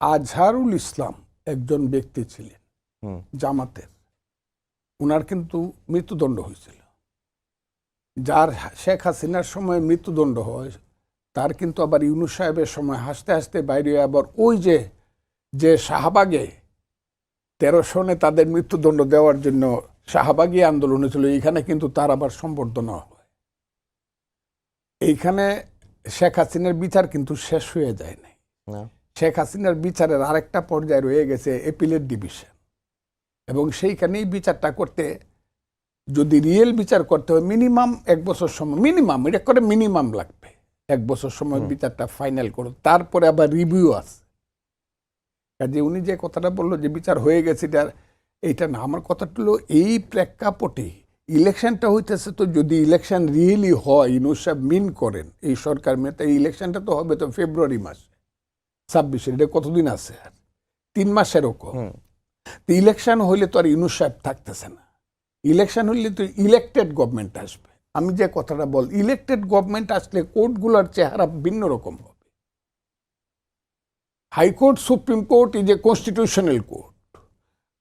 আজহারুল ইসলাম একজন ব্যক্তি ছিলেন। জামাতের ওনার কিন্তু মৃত্যুদণ্ড হয়েছিল যার শেখ হাসিনার সময় মৃত্যুদণ্ড হয় তার কিন্তু আবার ইউনুস সাহেবের সময় হাসতে হাসতে বাইরে আবার ওই যে যে শাহবাগে তেরো সনে তাদের মৃত্যুদণ্ড দেওয়ার জন্য শাহবাগী আন্দোলন হয়েছিল এইখানে কিন্তু তার আবার সম্বর্ধনা হয় এইখানে শেখ হাসিনার বিচার কিন্তু শেষ হয়ে যায় নাই। শেখ হাসিনার বিচারের আরেকটা পর্যায়ে রয়ে গেছে এপিলের ডিভিশন। এবং সেইখানেই বিচারটা করতে যদি রিয়েল বিচার করতে হয় মিনিমাম এক বছর সময় মিনিমাম এটা করে মিনিমাম লাগবে। এক বছর সময় বিচারটা ফাইনাল করো তারপরে আবার রিভিউ আছে। কাজে উনি যে কথাটা বলল যে বিচার হয়ে গেছে এটা এইটা না আমার কথাটা হলো এই প্রেক্ষাপটে ইলেকশনটা হইতেছে তো যদি ইলেকশন রিয়েলি হয় ইনুস সাহেব মিন করেন এই সরকার মেয়ে তাই ইলেকশনটা তো হবে তো ফেব্রুয়ারি মাসে। ছাব্বিশে এটা কতদিন আছে? আর তিন মাসেরও কম হুম। তো ইলেকশন হইলে তো আর ইউনুস সাহেব থাকতেছে না। ইলেকশন হইলে তো ইলেকটেড গভর্নমেন্ট আসবে। আমি যে কথাটা বল ইলেকটেড গভর্নমেন্ট আসলে কোর্টগুলোর চেহারা ভিন্ন রকম হবে। হাইকোর্ট সুপ্রিম কোর্ট এই যে কনস্টিটিউশনাল কোর্ট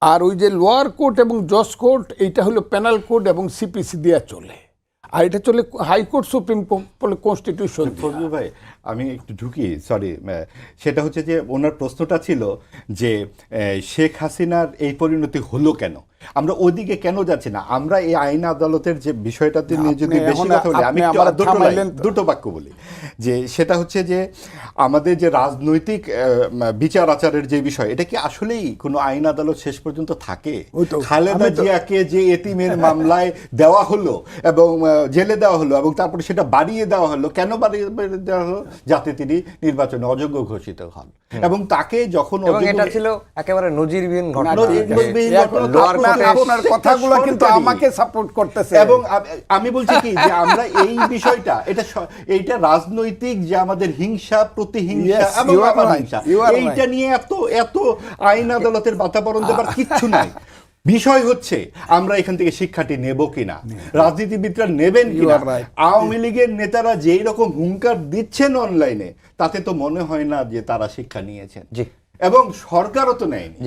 আর ওই যে লোয়ার কোর্ট এবং জজ কোর্ট এইটা হলো প্যানাল কোর্ট এবং সিপিসি দিয়ে চলে। আর এটা চলে high court supreme court constitution Fazlul ভাই, আমি একটু ঢুকি সরি সেটা হচ্ছে যে ওনার প্রশ্নটা ছিল যে শেখ হাসিনার এই পরিণতি হলো কেন? আমরা ওদিকে কেন যাচ্ছি না? আমরা এই আইন আদালতের যে বিষয়টাতে নিয়ে যদি বেশি কথা বলি আমি আমার দুটো লাইন- দুটো বাক্য বলি। যে সেটা হচ্ছে যে আমাদের যে রাজনৈতিক আহ, বিচার আচারের যে বিষয় এটা কি আসলেই কোনো আইন আদালত শেষ পর্যন্ত থাকে? খালেদা জিয়াকে যে এতিমের মামলায় দেওয়া হলো এবং জেলে দেওয়া হলো এবং তারপরে সেটা বাড়িয়ে দেওয়া হলো কেন বাড়িয়ে বাড়িয়ে দেওয়া হলো? যাতে তিনি নির্বাচনে অযোগ্য ঘোষিত হন। এবং তাকে যখন এটা ছিল একেবারে নজিরবিহীন ঘটনা। আপনার- কথাগুলো কিন্তু আমাকে সাপোর্ট করতেছে। এবং আমি বলছি কি যে আমরা এই বিষয়টা এটা এইটা রাজনৈতিক যে আমাদের হিংসা প্রতিহিংসা এবং হিংসা এইটা নিয়ে এত এত আইন আদালতের বাতাবরণ দেবার কিচ্ছু নাই। বিষয় হচ্ছে আমরা এখান থেকে শিক্ষাটি নেব কিনা? রাজনীতিবিদরা নেবেন কিনা? আওয়ামী লীগের নেতারা যেই রকম হুঙ্কার দিচ্ছেন অনলাইনে তাতে তো মনে হয় না যে তারা শিক্ষা নিয়েছেন। এবং সরকারও তো নেয়নি।